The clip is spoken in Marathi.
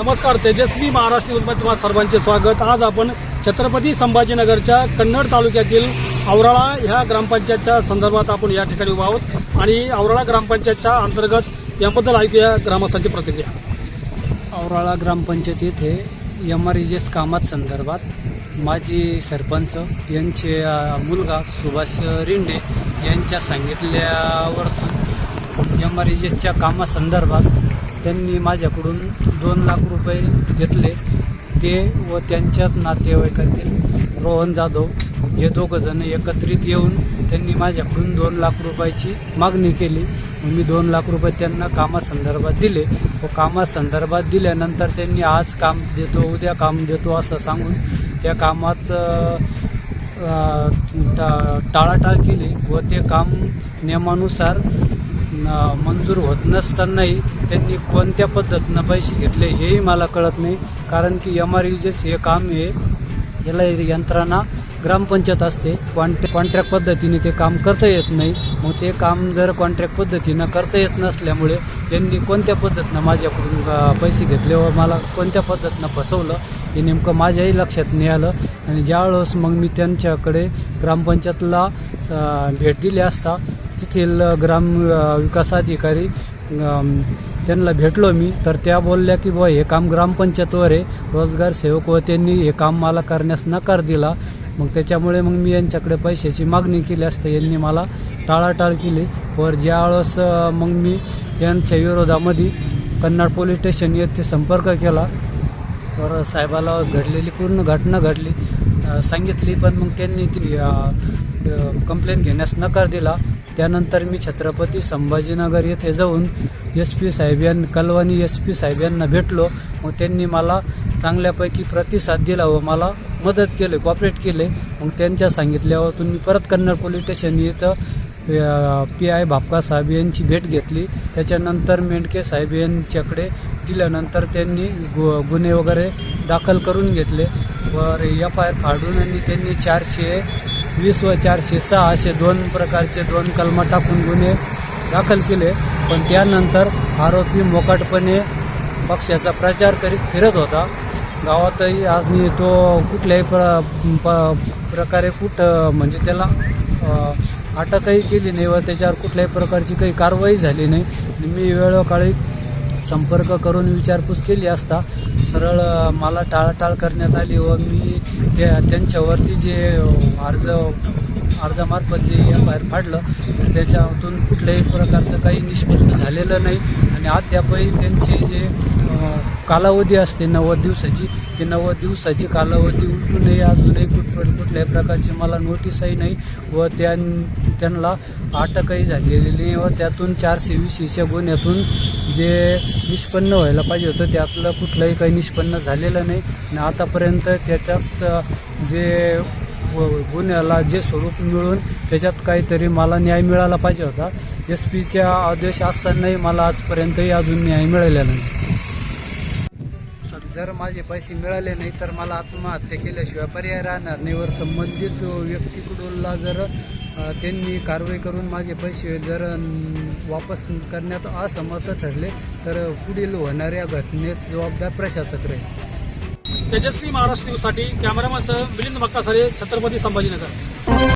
नमस्कार तेजस्वी महाराष्ट्र न्यूजमध्ये तुम्हाला सर्वांचे स्वागत. आज आपण छत्रपती संभाजीनगरच्या कन्नड तालुक्यातील औराळा ह्या ग्रामपंचायतच्या संदर्भात आपण या ठिकाणी उभा आहोत. आणि औराळा ग्रामपंचायतच्या अंतर्गत याबद्दल ऐकूया ग्रामस्थांची प्रतिक्रिया. औराळा ग्रामपंचायत येथे एम आर एस कामात संदर्भात माजी सरपंच यांचे मुलगा सुभाष रिंडे यांच्या सांगितल्यावरतून एम आर एसच्या कामासंदर्भात त्यांनी माझ्याकडून दोन लाख रुपये घेतले. ते व त्यांच्याच नातेवाईकातील रोहन जाधव हे दोघंजण एकत्रित येऊन त्यांनी माझ्याकडून दोन लाख रुपयाची मागणी केली. मी दोन लाख रुपये त्यांना कामासंदर्भात दिले. व कामासंदर्भात दिल्यानंतर त्यांनी आज काम देतो उद्या काम देतो असं सांगून त्या कामात टा- टाळाटाळ केली. व ते काम नियमानुसार मंजूर होत नसतानाही त्यांनी कोणत्या पद्धतीनं पैसे घेतले हेही मला कळत नाही. कारण की एम आर हे काम हे याला यंत्रणा ग्रामपंचायत असते. कॉन्ट्रॅ कॉन्ट्रॅक्ट पद्धतीने ते काम करता येत नाही. मग ते काम जर कॉन्ट्रॅक्ट पद्धतीनं करता येत नसल्यामुळे त्यांनी कोणत्या पद्धतीनं माझ्याकडून पैसे घेतले व मला कोणत्या पद्धतीनं फसवलं हे नेमकं माझ्याही लक्षात नाही आलं. आणि ज्यावेळेस मग मी त्यांच्याकडे ग्रामपंचायतला भेट दिली असता तेथील ग्राम विकास अधिकारी त्यांना भेटलो मी. तर त्या बोलल्या की बुवा हे काम ग्रामपंचायतवर आहे. रोजगार सेवक व त्यांनी हे काम मला करण्यास नकार दिला. मग त्याच्यामुळे मग मी यांच्याकडे पैशाची मागणी केली असता यांनी मला टाळाटाळ केली. पर ज्यावेळेस मग मी यांच्या विरोधामध्ये कन्नड पोलीस स्टेशन येथे संपर्क केला तर साहेबाला घडलेली पूर्ण घटना घडली. सांगितली पण मग त्यांनी ती कंप्लेंट घेण्यास नकार दिला. त्यानंतर मी छत्रपती संभाजीनगर येथे जाऊन एस पी साहेब यां कलवानी एस पी साहेब यांना भेटलो. मग त्यांनी मला चांगल्यापैकी प्रतिसाद दिला व मला मदत केली कॉपरेट केले. मग त्यांच्या सांगितल्यावर तुम्ही परत कन्नड पोलीस स्टेशन इथं पी आय भापका साहेब यांची भेट घेतली. त्याच्यानंतर मेंढके साहेब यांच्याकडे दिल्यानंतर त्यांनी गु गुन्हे वगैरे दाखल करून घेतले. व एफ आय आर फाडून आणि त्यांनी चारशे वीस व चारशे सहा असे दोन प्रकारचे दोन कलमा टाकून गुन्हे दाखल केले. पण त्यानंतर आरोपी मोकाटपणे पक्षाचा प्रचार करीत फिरत होता. गावातही आज तो कुठल्याही प्र प- प्रकारे कुठं म्हणजे त्याला अटकही केली नाही व त्याच्यावर कुठल्याही प्रकारची काही कारवाई झाली नाही. मी वेळोकाळी संपर्क करून विचारपूस केली असता सरळ मला टाळाटाळ करण्यात आली व मी त्या त्यांच्यावरती जे अर्ज अर्जामार्फत जे एफ बाहेर फाडलं तर त्याच्यातून कुठल्याही प्रकारचं काही निष्पन्न झालेलं नाही. आणि अद्यापही त्यांचे जे कालावधी असते नव्वद दिवसाची ते नव्वद दिवसाची कालावधी उलटूनही अजूनही कुठ कुठल्याही प्रकारची मला नोटीसही नाही व त्यां त्यांना अटकही झालेली नाही व त्यातून चारशे वीसच्या गुन्ह्यातून जे निष्पन्न व्हायला पाहिजे होतं त्यातलं कुठलंही काही निष्पन्न झालेलं नाही. आणि आतापर्यंत त्याच्यात जे गुन्ह्याला जे स्वरूप मिळून त्याच्यात काहीतरी मला न्याय मिळाला पाहिजे होता. एस पीच्या आदेश असतानाही मला आजपर्यंतही अजून न्याय मिळालेला नाही. जर माझे पैसे मिळाले नाही तर मला आत्महत्या केल्याशिवाय पर्याय राहणार नाही वर संबंधित व्यक्तीकडूनला जर त्यांनी कारवाई करून माझे पैसे जर वापस करण्यात असमर्थ ठरले तर पुढील होणाऱ्या घटनेस जबाबदार प्रशासक राहील. तेजस्वी महाराष्ट्र न्यूजसाठी कॅमेरामॅनसह मिलिंद मक्कासारे छत्रपती संभाजीनगर.